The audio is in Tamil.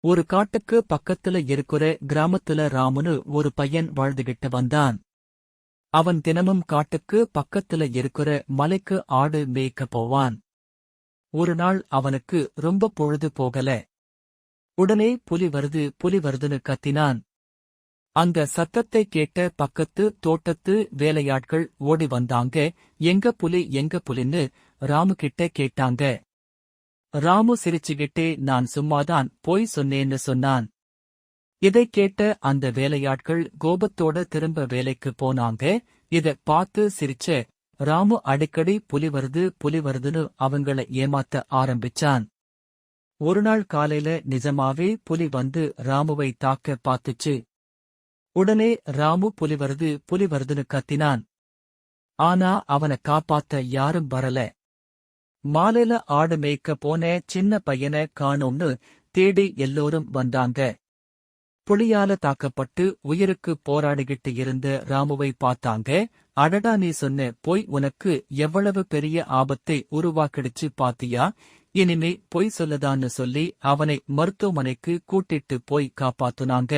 ஒரு காட்டுக்கு பக்கத்துல இருக்கிற கிராமத்துல ராமுனு ஒரு பையன் வாழ்ந்துகிட்டு வந்தான். அவன் தினமும் காட்டுக்கு பக்கத்துல இருக்கிற மலைக்கு ஆடு மேய்க்க போவான். ஒரு நாள் அவனுக்கு ரொம்ப பொழுது போகல. உடனே புலி வருது புலி வருதுன்னு கத்தினான். அந்த சத்தத்தை கேட்ட பக்கத்து தோட்டத்து வேலையாட்கள் ஓடி வந்தாங்க. எங்க புலி எங்க புலின்னு ராமு கிட்ட கேட்டாங்க. ராமு சிரிச்சுக்கிட்டே நான் சும்மாதான் போய் சொன்னேன்னு சொன்னான். இதைக் கேட்ட அந்த வேலையாட்கள் கோபத்தோட திரும்ப வேலைக்கு போனாங்க. இத பார்த்து சிரிச்ச ராமு அடிக்கடி புலி வருது புலி வருதுன்னு அவங்கள ஏமாத்த ஆரம்பிச்சான். ஒரு நாள் காலையில நிஜமாவே புலி வந்து ராமுவை தாக்க பார்த்துச்சு. உடனே ராமு புலி வருது புலி வருதுன்னு கத்தினான். ஆனா அவனை காப்பாத்த யாரும் வரல. மாலையில ஆடு மேய்க்க போன சின்ன பையனை காணோம்னு தேடி எல்லோரும் வந்தாங்க. புளியால தாக்கப்பட்டு உயிருக்கு போராடிக்கிட்டு இருந்த ராமுவை பார்த்தாங்க. அடடா நீ சொன்ன பொய் உனக்கு எவ்வளவு பெரிய ஆபத்தை உருவாக்கிடுச்சு பாத்தியா? இனிமே பொய் சொல்லதான்னு சொல்லி அவனை மருத்துவமனைக்கு கூட்டிட்டு போய் காப்பாத்துனாங்க.